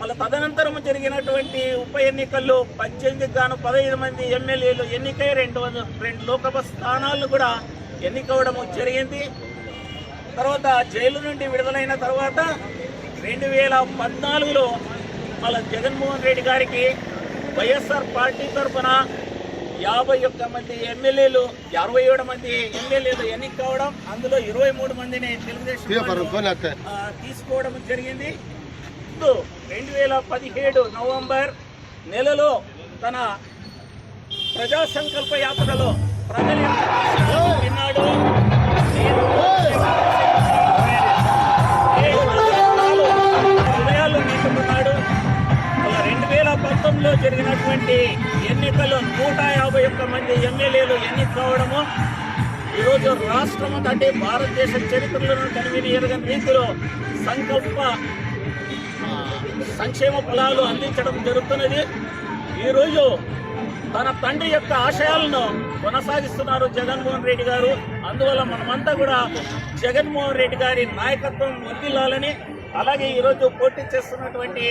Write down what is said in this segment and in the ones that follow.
మళ్ళీ తదనంతరం జరిగినటువంటి ఉప ఎన్నికల్లో పద్దెనిమిదికి గాను పదహైదు మంది ఎమ్మెల్యేలు ఎన్నికై రెండు వందల రెండు లోకసభ స్థానాలు కూడా ఎన్నికవడం జరిగింది. తర్వాత జైలు నుండి విడుదలైన తర్వాత రెండు వేల పద్నాలుగులో మళ్ళీ జగన్మోహన్ రెడ్డి గారికి వైఎస్ఆర్ పార్టీ తరఫున యాభై ఒక్క మంది ఎమ్మెల్యేలు అరవై ఏడు మంది ఎమ్మెల్యేలు ఎన్నిక కావడం అందులో ఇరవై మూడు మందిని తెలుగుదేశం తీసుకోవడం జరిగింది. ముందు రెండు వేల పదిహేడు నవంబర్ నెలలో తన ప్రజా సంకల్ప యాత్రలో ప్రజలు విన్నాడు. ఆశీర్వాదం ఏడు హృదయాల్లో నింపుకున్నాడు రెండు వేల పంతొమ్మిదిలో జరిగినటువంటి ఎన్నికల్లో నూట యాభై ఒక్క మంది ఎమ్మెల్యేలు ఎన్నిక కావడము ఈరోజు రాష్ట్రం అంటే భారతదేశ చరిత్రలో కనివిని ఎరగని రీతిలో సంకల్ప సంక్షేమ ఫలాలు అందించడం జరుగుతున్నది. ఈరోజు తన తండ్రి యొక్క ఆశయాలను కొనసాగిస్తున్నారు జగన్మోహన్ రెడ్డి గారు. అందువల్ల మనమంతా కూడా జగన్మోహన్ రెడ్డి గారి నాయకత్వం వర్దిల్లాలని అలాగే ఈరోజు పోటీ చేస్తున్నటువంటి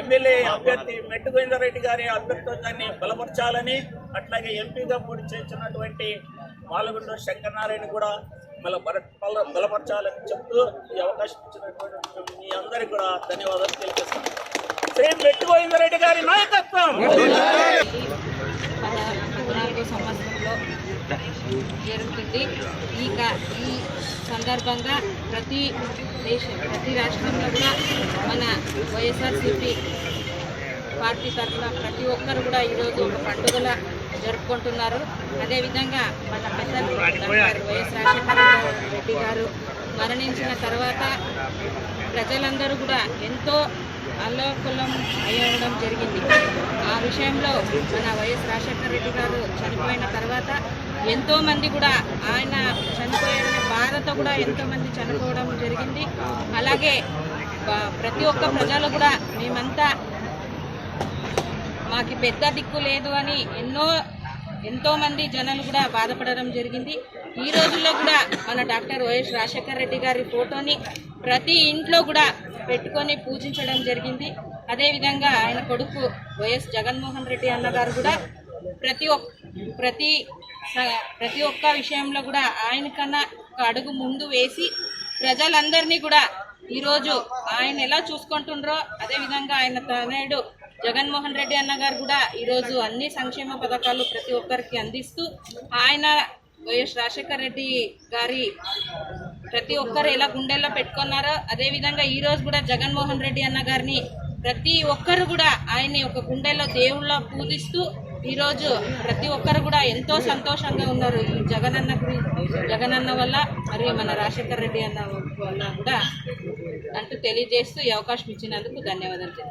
ఎమ్మెల్యే అభ్యర్థి మెట్టుగోవిందరెడ్డి గారి అభ్యర్థిత్వాన్ని బలపరచాలని అట్లాగే ఎంపీగా పోటీ చేస్తున్నటువంటి పాల్గొండ శంకరనారాయణ కూడా మళ్ళీ బలపరచాలని చెప్తూ ఈ అవకాశం ఇచ్చినటువంటి మీ అందరికీ కూడా ధన్యవాదాలు తెలియజేస్తాను. శ్రీ మెట్టు గోవిందరెడ్డి గారి నాయకత్వం! సంవత్సరంలో జరుగుతుంది. ఈ ఈ సందర్భంగా ప్రతి దేశం ప్రతి రాష్ట్రంలో కూడా మన వైఎస్ఆర్సీపీ పార్టీ తరఫున ప్రతి ఒక్కరు కూడా ఈరోజు ఒక పండుగల జరుపుకుంటున్నారు. అదేవిధంగా మన పెద్దలు వైఎస్ రాజశేఖర రెడ్డి గారు మరణించిన తర్వాత ప్రజలందరూ కూడా ఎంతో అల్లోకులం అయ్యడం జరిగింది. ఆ విషయంలో మన వైఎస్ రాజశేఖర రెడ్డి గారు చనిపోయిన తర్వాత ఎంతోమంది కూడా ఆయన చనిపోయిన బాధతో కూడా ఎంతోమంది చనిపోవడం జరిగింది. అలాగే ప్రతి ఒక్క ప్రజలు కూడా మేమంతా మాకు పెద్ద దిక్కు లేదు అని ఎన్నో ఎంతోమంది జనాలు కూడా బాధపడడం జరిగింది. ఈ రోజుల్లో కూడా మన డాక్టర్ వైఎస్ రాజశేఖర రెడ్డి గారి ఫోటోని ప్రతి ఇంట్లో కూడా పెట్టుకొని పూజించడం జరిగింది. అదేవిధంగా ఆయన కొడుకు వైఎస్ జగన్మోహన్ రెడ్డి అన్నగారు కూడా ప్రతి ఒక్క ప్రతి స- ప్రతి ఒక్క విషయంలో కూడా ఆయన కన్నా ఒక అడుగు ముందు వేసి ప్రజలందరినీ కూడా ఈరోజు ఆయన ఎలా చూసుకుంటుండ్రో అదేవిధంగా ఆయన తనయుడు జగన్మోహన్ రెడ్డి అన్న గారు కూడా ఈరోజు అన్ని సంక్షేమ పథకాలు ప్రతి ఒక్కరికి అందిస్తూ ఆయన వైఎస్ రాజశేఖర రెడ్డి గారి ప్రతి ఒక్కరు ఎలా గుండెల్లో పెట్టుకున్నారో అదేవిధంగా ఈరోజు కూడా జగన్మోహన్ రెడ్డి అన్న గారిని ప్రతి ఒక్కరు కూడా ఆయన్ని ఒక గుండెల్లో దేవుళ్ళ పూజిస్తూ ఈరోజు ప్రతి ఒక్కరు కూడా ఎంతో సంతోషంగా ఉన్నారు. ఈ జగనన్న జగనన్న వల్ల మరియు మన రాజశేఖర రెడ్డి అన్న వల్ల కూడా అంటూ తెలియజేస్తూ ఈ అవకాశం ఇచ్చినందుకు ధన్యవాదాలు.